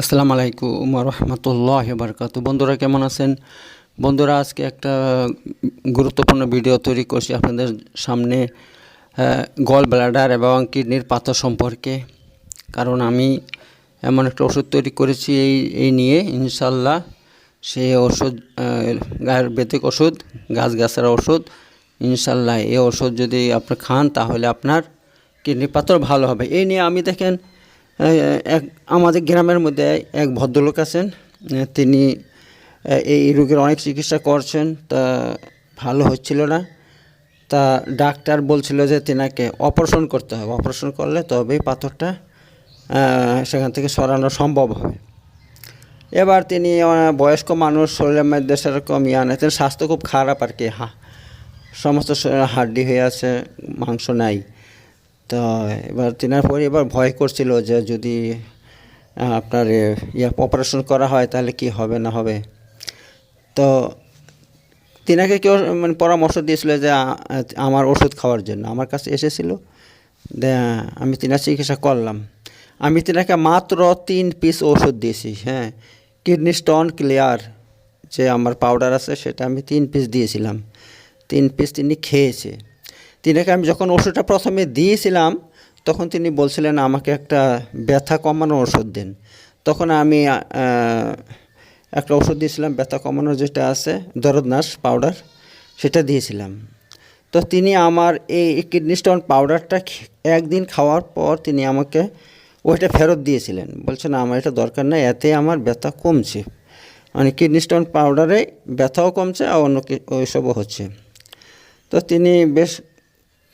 আসসালামু আলাইকুম রহমতুল্লাহ বারকাত বন্ধুরা কেমন আছেন? বন্ধুরা, আজকে একটা গুরুত্বপূর্ণ ভিডিও তৈরি করছি আপনাদের সামনে গল ব্লাডার এবং কিডনির পাথর সম্পর্কে। কারণ আমি এমন একটা ওষুধ তৈরি করেছি এই এই নিয়ে ইনশাল্লাহ সেই ওষুধ আয়ুর্বেদিক ওষুধ গাছ গাছের ওষুধ ইনশাল্লাহ এই ওষুধ যদি আপনি খান তাহলে আপনার কিডনি পাথর ভালো হবে। এই নিয়ে আমি দেখেন এক, আমাদের গ্রামের মধ্যে এক ভদ্রলোক আছেন তিনি এই রোগের অনেক চিকিৎসা করছেন, তা ভালো হচ্ছিল না। তা ডাক্তার বলছিল যে তেনাকে অপারেশন করতে হবে, অপারেশন করলে তবেই পাথরটা সেখান থেকে সরানো সম্ভব হবে। এবার তিনি বয়স্ক মানুষ, শরীরের মধ্যে সেরকম ইয়া নেই তিনি স্বাস্থ্য খুব খারাপ আর কি, হা, সমস্ত হাড্ডি হয়ে আছে, মাংস নাই। তো এবার তেনার পরে এবার ভয় করছিল যে যদি আপনার ইয়ে অপারেশন করা হয় তাহলে কি হবে না হবে। তো তিনাকে কেউ মানে পরামর্শ দিয়েছিল যে আমার ওষুধ খাওয়ার জন্য। আমার কাছে এসেছিল আমি তিনার চিকিৎসা করলাম। আমি তিনাকে মাত্র তিন পিস ওষুধ দিয়েছি হ্যাঁ। কিডনি স্টোন ক্লিয়ার যে আমার পাউডার আছে সেটা আমি তিন পিস দিয়েছিলাম। তিন পিস তিনি খেয়েছে। তিনাকে আমি যখন ওষুধটা প্রথমে দিয়েছিলাম, তখন তিনি বলছিলেন, আমাকে একটা ব্যথা কমানোর ওষুধ দিন। তখন আমি একটা ওষুধ দিয়েছিলাম, ব্যথা কমানোর যেটা আছে, দরদনাশ পাউডার, সেটা দিয়েছিলাম। তো তিনি আমার এই কিডনি স্টোন পাউডারটা একদিন খাওয়ার পর তিনি আমাকে ওইটা ফেরত দিয়েছিলেন। বলছেন, আমার এটা দরকার নেই, এতে আমার ব্যথা কমছে। মানে কিডনি স্টোন পাউডারে ব্যথাও কমছে আর অন্য ওইসবও হচ্ছে। তো তিনি বেশ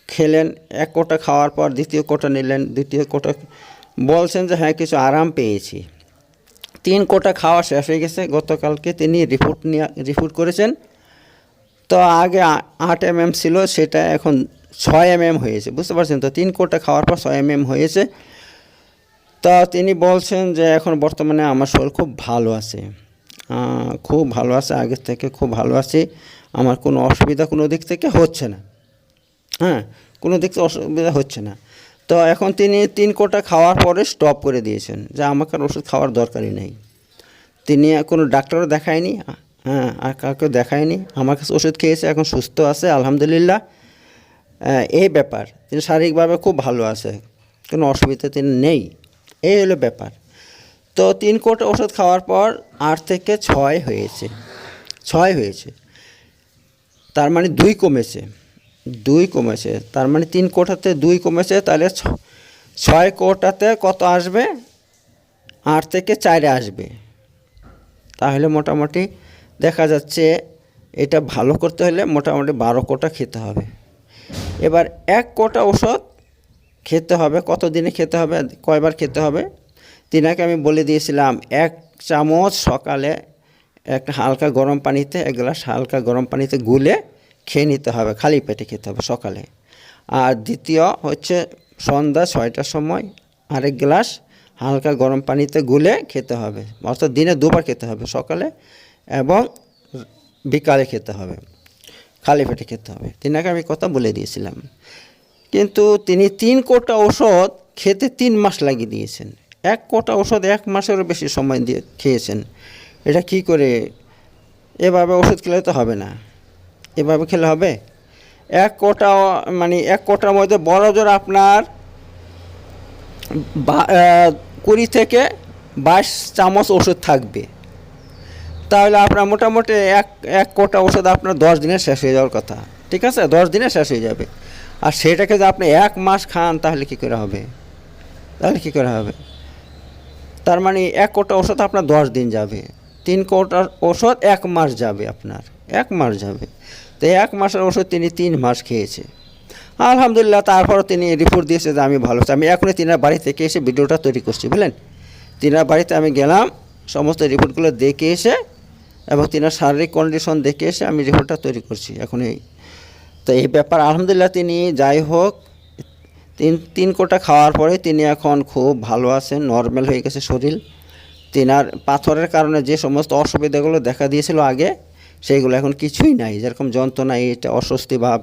খেলেন, এক কোটা খাওয়ার পর দ্বিতীয় কোটা নিলেন, দ্বিতীয় কোটা বলছেন যে হ্যাঁ কিছু আরাম পেয়েছি। তিন কোটা খাওয়া শেষ হয়ে গেছে। গতকালকে তিনি রিপোর্ট নিয়ে রিপোর্ট করেছেন। তো আগে আট এম এম ছিল, সেটা এখন ছয় এম এম হয়েছে, বুঝতে পারছেন তো? তিন কোটা খাওয়ার পর ছয় এম এম হয়েছে। তা তিনি বলছেন যে, এখন বর্তমানে আমার শরীর খুব ভালো আছে। খুব ভালো আছে, আগের থেকে খুব ভালো আছি। আমার কোনো অসুবিধা কোনো দিক থেকে হচ্ছে না। হ্যাঁ কোনো দিক থেকে অসুবিধা হচ্ছে না। তো এখন তিনি তিন কোটা খাওয়ার পরে স্টপ করে দিয়েছেন যে আমাকে আর ওষুধ খাওয়ার দরকারই নেই। তিনি কোনো ডাক্তারও দেখায়নি হ্যাঁ আর কাউকে দেখায়নি। আমার কাছে ওষুধ খেয়েছে, এখন সুস্থ আছে, আলহামদুলিল্লাহ। এই ব্যাপার, তিনি শারীরিকভাবে খুব ভালো আছে, কোনো অসুবিধা তিনি নেই। এই হলো ব্যাপার। তো তিন কোটা ওষুধ খাওয়ার পর আট থেকে ছয় হয়েছে ছয় হয়েছে। তার মানে দুই কমেছে। দুই কমেছে, তার মানে তিন কোটাতে দুই কমেছে, তাহলে ছয় কোটাতে কত আসবে? আট থেকে চারে আসবে। তাহলে মোটামুটি দেখা যাচ্ছে এটা ভালো করতে হলে মোটামুটি বারো কোটা খেতে হবে। এবার এক কোটা ওষুধ খেতে হবে কত দিনে খেতে হবে, কয়বার খেতে হবে? তিনাকে আমি বলে দিয়েছিলাম, এক চামচ সকালে একটা হালকা গরম পানিতে, এক গ্লাস হালকা গরম পানিতে গুলে খেয়ে নিতে হবে, খালি পেটে খেতে হবে সকালে। আর দ্বিতীয় হচ্ছে সন্ধ্যা ছয়টার সময় আরেক গ্লাস হালকা গরম পানিতে গুলে খেতে হবে। অর্থাৎ দিনে দুবার খেতে হবে সকালে এবং বিকালে খেতে হবে। খালি পেটে খেতে হবে। তিনাকে আমি কথা বলে দিয়েছিলাম। কিন্তু তিনি তিন কোটা ওষুধ খেতে তিন মাস লাগিয়ে দিয়েছেন। এক কোটা ওষুধ এক মাসেরও বেশি সময় দিয়ে খেয়েছেন। এটা কি করে? এভাবে ওষুধ খেলে তো হবে না। এভাবে খেলে হবে? এক কোটা মানে এক কোটার মধ্যে বড় জোর আপনার কুড়ি থেকে বাইশ চামচ ওষুধ থাকবে। তাহলে আপনার মোটামুটি এক এক কোটা ওষুধ আপনার দশ দিনে শেষ হয়ে যাওয়ার কথা। ঠিক আছে? দশ দিনে শেষ হয়ে যাবে। আর সেটাকে যদি আপনি এক মাস খান, তাহলে কী করে হবে? তাহলে কী করে হবে? তার মানে এক কোটা ওষুধ আপনার দশ দিন যাবে। তিন কোটার ওষুধ এক মাস যাবে আপনার। এক মাস যাবে। তো এক মাসের ওষুধ তিনি তিন মাস খেয়েছে। আলহামদুলিল্লাহ, তারপরও তিনি রিপোর্ট দিয়েছে যে আমি ভালো আছি। আমি এখনই তিনার বাড়ি থেকে এসে ভিডিওটা তৈরি করছি, বুঝলেন? তিনার বাড়িতে আমি গেলাম, সমস্ত রিপোর্টগুলো দেখে এসে এবং তিনার শারীরিক কন্ডিশন দেখে এসে আমি রিপোর্টটা তৈরি করছি এখন এই তো এই ব্যাপার, আলহামদুলিল্লাহ তিনি যাই হোক, তিন তিন কোটা খাওয়ার পরে তিনি এখন খুব ভালো আছেন নর্মাল হয়ে গেছে শরীর। তিনার পাথরের কারণে যে সমস্ত অসুবিধাগুলো দেখা দিয়েছিল আগে সেইগুলো এখন কিছুই নাই, যেরকম যন্ত্রণা, এটা অস্বস্তি ভাব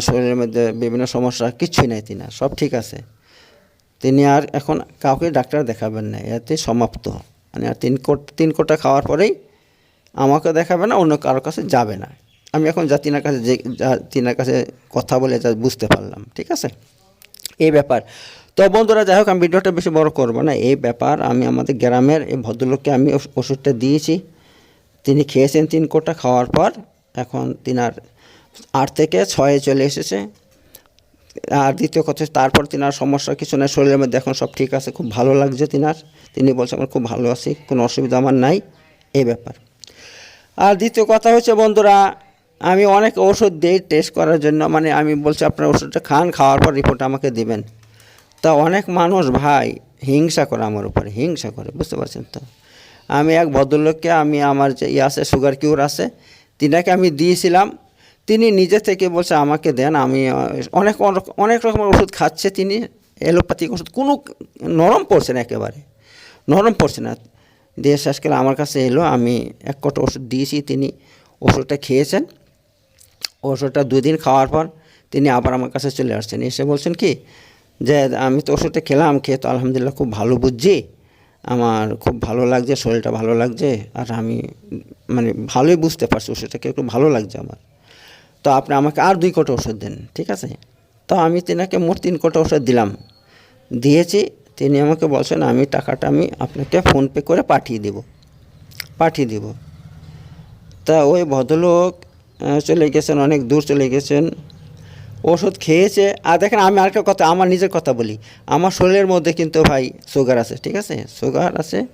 শরীরের মধ্যে বিভিন্ন সমস্যা, কিছুই নাই তিনার, সব ঠিক আছে। তিনি আর এখন কাউকে ডাক্তার দেখাবেন না, এতে সমাপ্ত। মানে আর তিন কোট, তিন কোটা খাওয়ার পরেই আমাকে দেখাবে না, অন্য কারোর কাছে যাবে না। আমি এখন যা তিনার কাছে যে, যা তিনার কাছে কথা বলে যা বুঝতে পারলাম, ঠিক আছে? এই ব্যাপার। তো বন্ধুরা, যাই হোক, আমি ভিডিওটা বেশি বড় করব না। এই ব্যাপার আমি আমাদের গ্রামের এই ভদ্রলোককে আমি ওষ- ওষুধটা দিয়েছি। তিনি খেয়েছেন তিন কোটা খাওয়ার পর, এখন তিনার আট থেকে ছয়ে চলে এসেছে। আর দ্বিতীয় কথা, তারপর তিনার সমস্যা কিছু নেই, শরীরের মধ্যে এখন সব ঠিক আছে, খুব ভালো লাগছে তিনার। তিনি বলছেন আমার খুব ভালো আছি, কোনো অসুবিধা আমার নাই। এই ব্যাপার। আর দ্বিতীয় কথা হচ্ছে, বন্ধুরা, আমি অনেক ওষুধ দিই টেস্ট করার জন্য। মানে আমি বলছি, আপনার ওষুধটা খান, খাওয়ার পর রিপোর্ট আমাকে দিবেন। তা অনেক মানুষ ভাই হিংসা করে আমার উপরে, হিংসা করে, বুঝতে পারছেন তো? আমি এক ভদ্রলোককে, আমি আমার যে ইয়ে আছে সুগার কিউর আছে, তিনাকে আমি দিয়েছিলাম। তিনি নিজে থেকে বলছে, আমাকে দেন, আমি অনেক, অনেক- রকমের ওষুধ খাচ্ছে তিনি এলোপ্যাথিক ওষুধ, কোনো নরম পড়ছে না একেবারে, নরম পড়ছে না। দিয়ে শেষকালে আমার কাছে এলো, আমি এক কটা ওষুধ দিয়েছি, তিনি ওষুধটা খেয়েছেন। ওষুধটা দুদিন খাওয়ার পর তিনি আবার আমার কাছে চলে আসছেন। এসে বলছেন কি, যে আমি তো ওষুধটা খেলাম, খেয়ে তো আলহামদুলিল্লাহ খুব ভালো বুঝছি। আমার খুব ভালো লাগছে, শরীরটা ভালো লাগছে, আর আমি মানে ভালোই বুঝতে পারছি ওষুধটাকে, একটু ভালো লাগছে আমার। তো আপনি আমাকে আর দুই কোটা ওষুধ দেন, ঠিক আছে? তো আমি তেনাকে মোট তিন কোটা ওষুধ দিলাম। দিয়েছি, তিনি আমাকে বলছেন, আমি টাকাটা আমি আপনাকে ফোনপে করে পাঠিয়ে দেব পাঠিয়ে দেব। তা ওই ভদ্রলোক চলে গেছেন, অনেক দূর চলে গেছেন। ওষুধ খেয়েছে। আর দেখেন আমি আরেকটা কথা, আমার নিজের কথা বলি। আমার শরীরের মধ্যে কিন্তু ভাই সুগার আছে, ঠিক আছে? সুগার আছে।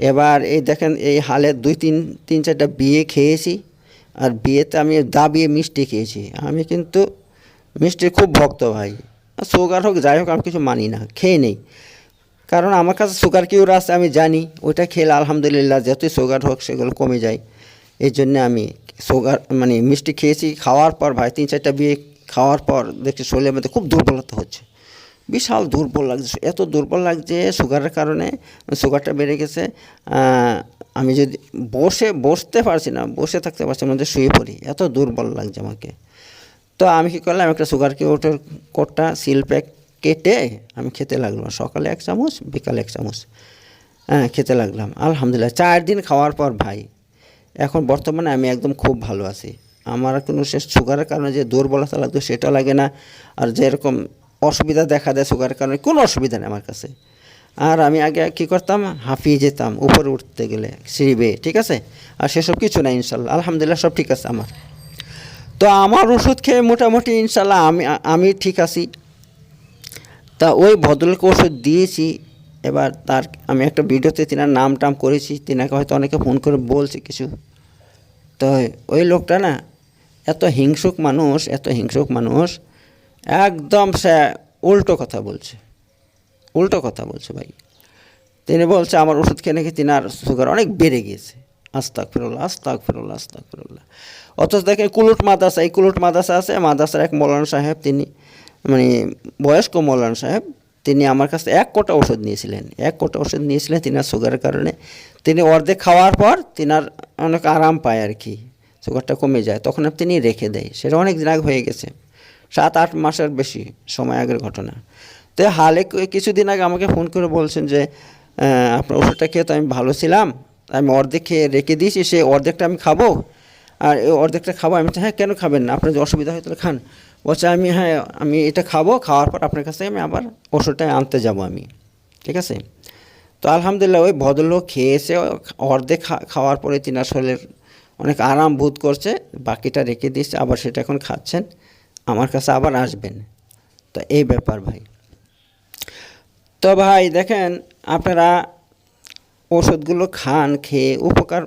এবার এই দেখেন, এই হালে দুই, তিন তিন, চারটা বিয়ে খেয়েছি। আর বিয়েতে আমি দা বিয়ে মিষ্টি খেয়েছি। আমি কিন্তু মিষ্টির খুব ভক্ত ভাই। সুগার হোক, যাই হোক, আমি কিছু মানি না, খেয়ে নেই। কারণ আমার কাছে সুগার কিউর আছে, আমি জানি। ওইটা খেলে আলহামদুলিল্লাহ যতই সুগার হোক, সেগুলো কমে যায়। এই জন্যে আমি সুগার মানে মিষ্টি খেয়েছি। খাওয়ার পর ভাই তিন, চারটা বিয়ে খাওয়ার পর দেখছি শরীরের মধ্যে খুব দুর্বলতা হচ্ছে। বিশাল দুর্বল লাগছে, এত দুর্বল লাগছে সুগারের কারণে সুগারটা বেড়ে গেছে। আমি যদি বসে, বসতে পারছি না, বসে থাকতে পারছি মধ্যে শুয়ে পড়ি, এত দুর্বল লাগছে আমাকে। তো আমি কী করলাম, একটা সুগার কিউটের কোটটা সিল প্যাক কেটে আমি খেতে লাগলাম। সকালে এক চামচ, বিকালে এক চামচ হ্যাঁ খেতে লাগলাম। আলহামদুলিল্লাহ, চার দিন খাওয়ার পর ভাই, এখন বর্তমানে আমি একদম খুব ভালো আছি। আমার কোনো সে সুগারের কারণে যে দুর্বলতা লাগতো সেটা লাগে না। আর যেরকম অসুবিধা দেখা দেয় সুগারের কারণে, কোনো অসুবিধা নেই আমার কাছে। আর আমি আগে কী করতাম? হাঁপিয়ে যেতাম, উপরে উঠতে গেলে, সিঁড়ি বেয়ে, ঠিক আছে? আর সেসব কিছু নাই ইনশাল্লাহ। আলহামদুলিল্লাহ সব ঠিক আছে আমার। তো আমার ওষুধ খেয়ে মোটামুটি, ইনশাল্লাহ, আমি আমি ঠিক আছি। তা ওই ভদ্রলোককে ওষুধ দিয়েছি। এবার তার, আমি একটা ভিডিওতে তিনার নাম টাম করেছি। তিনাকে হয়তো অনেকে ফোন করে বলছে কিছু। তো ওই লোকটা না এত হিংসুক মানুষ, এত হিংসুক মানুষ, একদম সে উল্টো কথা বলছে। উল্টো কথা বলছে ভাই। তিনি বলছে, আমার ওষুধ খেয়ে নাকি তিনার সুগার অনেক বেড়ে গিয়েছে। আস্তাক ফিরুল্লাহ আস্তাক ফিরুল্লাহ আস্তাক ফিরুল্লাহ অথচ দেখেন কুলুট মাদাসা এই কুলুট মাদাসা আছে মাদাসার এক মৌলানা সাহেব তিনি মানে বয়স্ক মৌলানা সাহেব, তিনি আমার কাছে এক কোটা ওষুধ নিয়েছিলেন। এক কোটা ওষুধ নিয়েছিলেন তিনার সুগারের কারণে। তিনি অর্ধেক খাওয়ার পর তিনার অনেক আরাম পায় আর কি। সুগারটা কমে যায়, তখন তিনি রেখে দেয়। সেটা অনেক দিন আগে হয়ে গেছে। সাত, আট মাসের বেশি সময় আগের ঘটনা। তো হালে কিছুদিন আগে আমাকে ফোন করে বলছেন যে আপনার ওষুধটা খেয়ে তো আমি ভালো ছিলাম। আমি অর্ধেক খেয়ে রেখে দিয়েছি সেই অর্ধেকটা আমি খাব। আর এই অর্ধেকটা খাব। আমি হ্যাঁ কেন খাবেন না? আপনার অসুবিধা হয় তাহলে খান। বলছে, আমি হ্যাঁ আমি এটা খাব, খাওয়ার পর আপনার কাছে আমি আবার ওষুধটা আনতে যাব আমি। ঠিক আছে? তো আলহামদুলিল্লাহ, ওই ভদ্রলোক খেয়েছে, অর্ধেক খাওয়ার পরে তিনার শরীরের অনেক আরাম বোধ করছে, বাকিটা রেখে দিয়েছে, আবার সেটা এখন খাচ্ছেন, আমার কাছে আবার আসবেন। তো এই ব্যাপার ভাই। তো ভাই দেখেন, আপনারা ওষুধগুলো খান, খেয়ে উপকার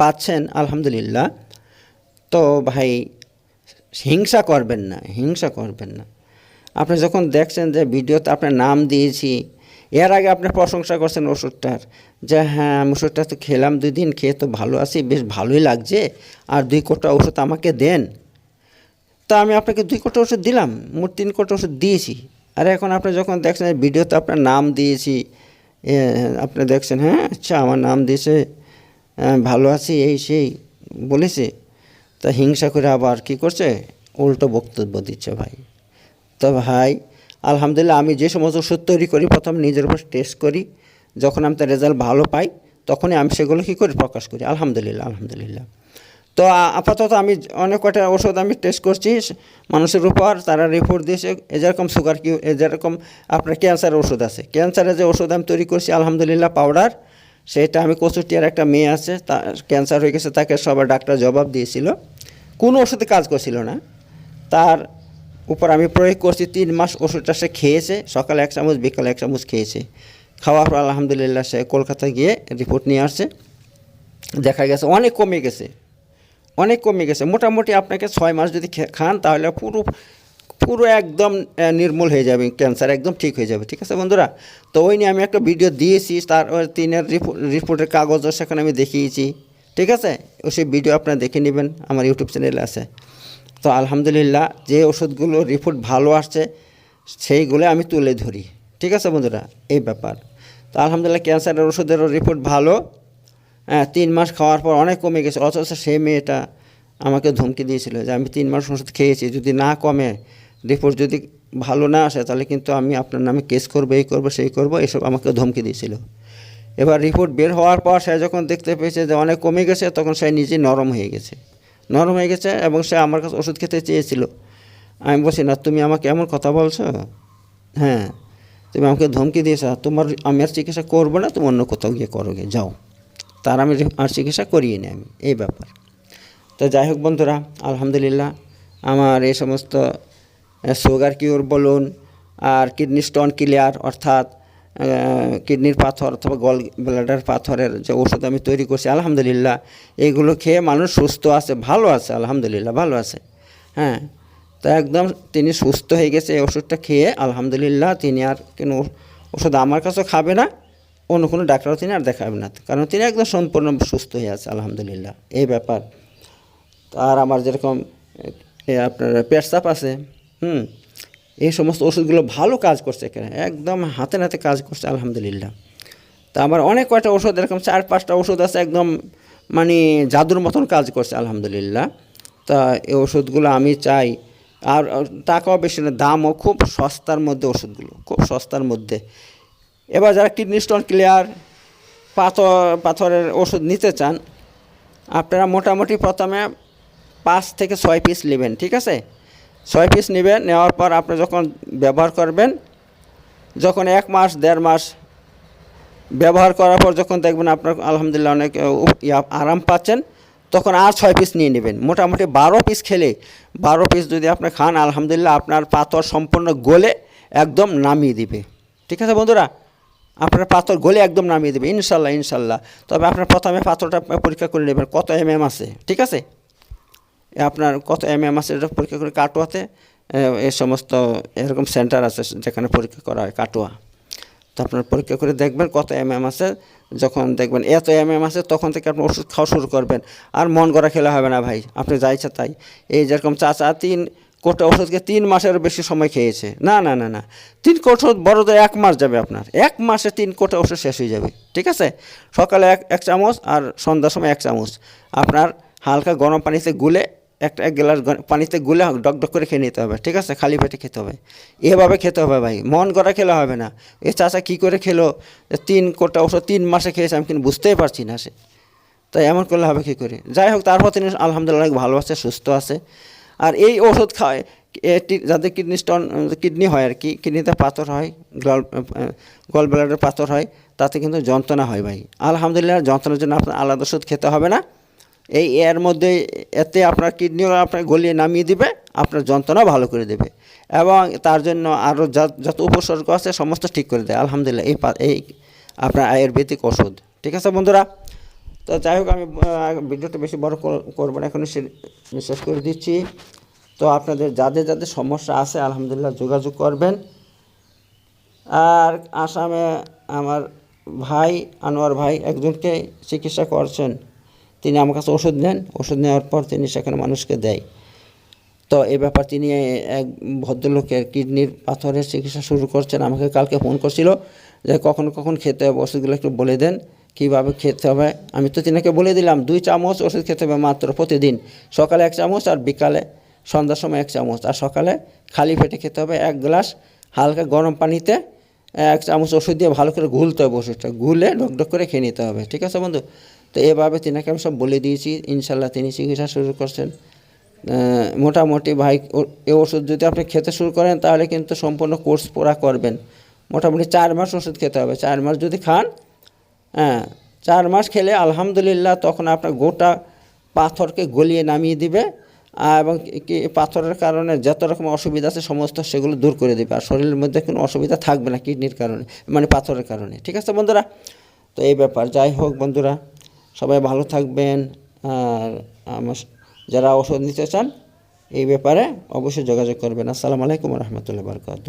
পাচ্ছেন, আলহামদুলিল্লাহ। তো ভাই, হিংসা করবেন না, হিংসা করবেন না। আপনি যখন দেখছেন যে ভিডিওতে আপনার নাম দিয়েছি, এর আগে আপনি প্রশংসা করছেন ওষুধটার যে হ্যাঁ ওষুধটা তো খেলাম দুই দিন, খেয়ে তো ভালো আছি, বেশ ভালোই লাগছে। আর দুই কোটা ওষুধ আমাকে দেন। তা আমি আপনাকে দুই কোটা ওষুধ দিলাম, মোট তিন কোটা ওষুধ দিয়েছি। আর এখন আপনি যখন দেখছেন ভিডিওতে আপনার নাম দিয়েছি আপনি দেখছেন হ্যাঁ আচ্ছা আমার নাম দিয়েছে ভালো আছি, এই সেই, বলেছে। তা হিংসা করে আবার কি করছে? উল্টো বক্তব্য দিচ্ছে ভাই। তো ভাই, আলহামদুলিল্লাহ, আমি যে সমস্ত ওষুধ তৈরি করি, প্রথম নিজের উপর টেস্ট করি। যখন আমি তার রেজাল্ট ভালো পাই, তখনই আমি সেগুলো কী করি? প্রকাশ করি। আলহামদুলিল্লাহ আলহামদুলিল্লাহ। তো আপাতত আমি অনেক কটা ওষুধ আমি টেস্ট করছি। মানুষের উপর, তারা রিপোর্ট দিয়েছে যেরকম সুগার কি এ যেরকম আপনার ক্যান্সারের ওষুধ আছে। ক্যান্সারের যে ওষুধ আমি তৈরি করছি, আলহামদুলিল্লাহ পাউডার সেটা আমি কচুটিয়ার একটা মেয়ে আছে তা ক্যান্সার হয়ে গেছে, তাকে সবার ডাক্তার জবাব দিয়েছিল। কোনো ওষুধে কাজ করছিল না। তার উপর আমি প্রয়োগ করছি, তিন মাস ওষুধটা সে খেয়েছে, সকালে এক চামচ, বিকালে এক চামচ খেয়েছে। খাওয়ার পর আলহামদুলিল্লাহ সে কলকাতা গিয়ে রিপোর্ট নিয়ে আসছে। দেখা গেছে অনেক কমে গেছে। অনেক কমে গেছে। মোটামুটি আপনাকে ছয় মাস যদি খান তাহলে পুরো পুরো একদম নির্মূল হয়ে যাবে। ক্যান্সার একদম ঠিক হয়ে যাবে। ঠিক আছে বন্ধুরা? তো ওই নিয়ে আমি একটা ভিডিও দিয়েছি, তার তিনের রিপোর্ট রিপোর্টের কাগজও সেখানে আমি দেখিয়েছি। ঠিক আছে? ও সেই ভিডিও আপনারা দেখে নেবেন। আমার ইউটিউব চ্যানেলে আছে। তো আলহামদুলিল্লাহ যে ওষুধগুলো রিপোর্ট ভালো আসছে, সেইগুলো আমি তুলে ধরি। ঠিক আছে বন্ধুরা? এই ব্যাপার। তো আলহামদুলিল্লাহ ক্যান্সারের ওষুধেরও রিপোর্ট ভালো। হ্যাঁ তিন মাস খাওয়ার পর অনেক কমে গেছে। অথচ সেই মেয়েটা আমাকে ধমকি দিয়েছিল যে, আমি তিন মাস ওষুধ খেয়েছি, যদি না কমে রিপোর্ট যদি ভালো না আসে, তাহলে কিন্তু আমি আপনার নামে কেস করব, এই করব, সেই করব, এসব আমাকে ধমকি দিয়েছিল। এবার রিপোর্ট বের হওয়ার পর সে যখন দেখতে পেয়েছে যে, অনেক কমে গেছে, তখন সে নিজে নরম হয়ে গেছে। নরম হয়ে গেছে এবং সে আমার কাছে ওষুধ খেতে চেয়েছিল। আমি বলছি, না, তুমি আমাকে এমন কথা বলছো? হ্যাঁ। তুমি আমাকে ধমকি দিয়েছ তোমার আমি আর চিকিৎসা করব না, তুমি অন্য কোথাও গিয়ে করো গে যাও। তার আমি আর চিকিৎসা করিয়ে নিই আমি, এই ব্যাপার। তো যাই হোক বন্ধুরা, আলহামদুলিল্লাহ, আমার এই সমস্ত সুগার কিওর বলুন, আর কিডনি স্টোন ক্লিয়ার অর্থাৎ কিডনির পাথর অথবা গল ব্লাডার পাথরের যে ওষুধ আমি তৈরি করছি, আলহামদুলিল্লাহ এইগুলো খেয়ে মানুষ সুস্থ আছে, ভালো আছে, আলহামদুলিল্লাহ, ভালো আছে। হ্যাঁ তো একদম তিনি সুস্থ হয়ে গেছে এই ওষুধটা খেয়ে, আলহামদুলিল্লাহ তিনি আর কোনো ওষুধ আমার কাছেও খাবে না, অন্য কোনো ডাক্তারও তিনি আর দেখাবেন না। কারণ তিনি একদম সম্পূর্ণ সুস্থ হয়ে আছে, আলহামদুলিল্লাহ। এই ব্যাপার। আর আমার যেরকম আপনার পেটসাপ আছে, হুম, এই সমস্ত ওষুধগুলো ভালো কাজ করছে এখানে, একদম হাতে নাতে কাজ করছে, আলহামদুলিল্লাহ। তা আমার অনেক কয়টা ওষুধ, এরকম চার পাঁচটা ওষুধ আছে, একদম মানে জাদুর মতন কাজ করছে, আলহামদুলিল্লাহ। তা এই ওষুধগুলো আমি চাই আর টাকাও বেশি না, দামও খুব সস্তার মধ্যে ওষুধগুলো, খুব সস্তার মধ্যে। এবার যারা কিডনি স্টোন ক্লিয়ার পাথর, পাথরের ওষুধ নিতে চান, আপনারা মোটামুটি প্রথমে পাঁচ থেকে ছয় পিস নেবেন, ঠিক আছে? ছয় পিস নেবেন, নেওয়ার পর আপনি যখন ব্যবহার করবেন, যখন এক মাস, দেড় মাস ব্যবহার করার পর যখন দেখবেন আপনার আলহামদুলিল্লাহ অনেক আরাম পাচ্ছেন তখন আর ছয় পিস নিয়ে নেবেন। মোটামুটি বারো পিস খেলে বারো পিস যদি আপনি খান আলহামদুলিল্লাহ আপনার পাথর সম্পূর্ণ গলে একদম নামিয়ে দিবে। ঠিক আছে বন্ধুরা? আপনার পাথর গলে একদম নামিয়ে দেবে। ইনশাল্লাহ ইনশাল্লাহ। তবে আপনার প্রথমে পাথরটা পরীক্ষা করে নেবেন কত এম এম আছে। ঠিক আছে? আপনার কত এম এম আছে এটা পরীক্ষা করে কাটোয়াতে এ, সমস্ত এরকম সেন্টার আছে যেখানে পরীক্ষা করা হয় কাটোয়া। তো আপনার পরীক্ষা করে দেখবেন কত এম এম আছে। যখন দেখবেন এত এম এম আছে, তখন থেকে আপনি ওষুধ খাওয়া শুরু করবেন। আর মন করা খেলে হবে না ভাই, আপনি যা ইচ্ছা তাই। এই যেরকম চাচা তিন কোটা ওষুধকে তিন মাসের বেশি সময় খেয়েছে। না না না না। তিন কোটা ওষুধ বড়দের এক মাস যাবে আপনার। এক মাসে তিন কোটা ওষুধ শেষ হয়ে যাবে। ঠিক আছে? সকালে এক এক চামচ আর সন্ধ্যার সময় এক চামচ। আপনার হালকা গরম পানিতে গুলে একটা এক গ্লাস পানিতে গুলে ডক ডক করে খেয়ে নিতে হবে, ঠিক আছে? খালি পেটে খেতে হবে। এভাবে খেতে হবে ভাই, মন করা খেলা হবে না। এ চাচা কী করে খেলো? তিন কোটা ওষুধ তিন মাসে খেয়েছে, আমি কিন্তু বুঝতেই পারছি না সে। তাই এমন করলে হবে কী করে? যাই হোক, তারপর তিনি আলহামদুলিল্লাহ ভালো আছে, সুস্থ আছে। আর এই ওষুধ এটি যাদের কিডনি স্টোন, কিডনি হয় আর কি, কিডনিতে পাথর হয় গল গল ব্লাডের পাথর হয়, তাতে কিন্তু যন্ত্রণা হয় ভাই। আলহামদুলিল্লাহ, যন্ত্রণার জন্য আপনার আলাদা ওষুধ খেতে হবে না। এই এর মধ্যে এতে আপনার কিডনিও আপনার গলিয়ে নামিয়ে দিবে, আপনার যন্ত্রণা ভালো করে দেবে। এবং তার জন্য আরও যত উপসর্গ আছে সমস্ত ঠিক করে দেয়। আলহামদুলিল্লাহ, এই এই আপনার আয়ুর্বেদিক ওষুধ। ঠিক আছে বন্ধুরা? তো যাই হোক, আমি ভিডিওটা বেশি বড় কর- করব না এখন শেষ করে দিচ্ছি। তো আপনাদের যাদের যাদের সমস্যা আছে, আলহামদুলিল্লাহ যোগাযোগ করবেন। আর আসামে আমার ভাই, আনোয়ার ভাই একজনকে চিকিৎসা করছেন। তিনি আমার কাছে ওষুধ নেন। ওষুধ নেওয়ার পর তিনি সেখানে মানুষকে দেয়। তো এ ব্যাপার তিনি এক ভদ্রলোকের কিডনির পাথরের চিকিৎসা শুরু করছেন। আমাকে কালকে ফোন করছিল যে কখন কখন খেতে হবে, ওষুধগুলো একটু বলে দেন, কীভাবে খেতে হবে। আমি তো তিনাকে বলে দিলাম, দুই চামচ ওষুধ খেতে হবে মাত্র প্রতিদিন। সকালে এক চামচ আর বিকালে সন্ধ্যার সময় এক চামচ। আর সকালে খালি পেটে খেতে হবে এক গ্লাস হালকা গরম পানিতে এক চামচ ওষুধ দিয়ে ভালো করে ঘুলতে হবে ওষুধটা। গুলে ডকডক করে খেয়ে নিতে হবে। ঠিক আছে বন্ধু? তো এভাবে তিনাকে আমি সব বলে দিয়েছি, ইনশাল্লাহ তিনি চিকিৎসা শুরু করছেন। মোটামুটি ভাই এই ওষুধ যদি আপনি খেতে শুরু করেন, তাহলে কিন্তু সম্পূর্ণ কোর্স পুরা করবেন। মোটামুটি চার মাস ওষুধ খেতে হবে। চার মাস যদি খান হ্যাঁ চার মাস খেলে আলহামদুলিল্লাহ তখন আপনার গোটা পাথরকে গলিয়ে নামিয়ে দিবে এবং কি, পাথরের কারণে যত রকম অসুবিধা আছে সমস্ত সেগুলো দূর করে দেবে। আর শরীরের মধ্যে কোনো অসুবিধা থাকবে না, কিডনির কারণে মানে পাথরের কারণে। ঠিক আছে বন্ধুরা? তো এই ব্যাপার। যাই হোক বন্ধুরা সবাই ভালো থাকবেন। আর আমার যারা ওষুধ নিতে চান, এই ব্যাপারে অবশ্যই যোগাযোগ করবেন। আসসালামু আলাইকুম রহমতুল্লাহ বরকাত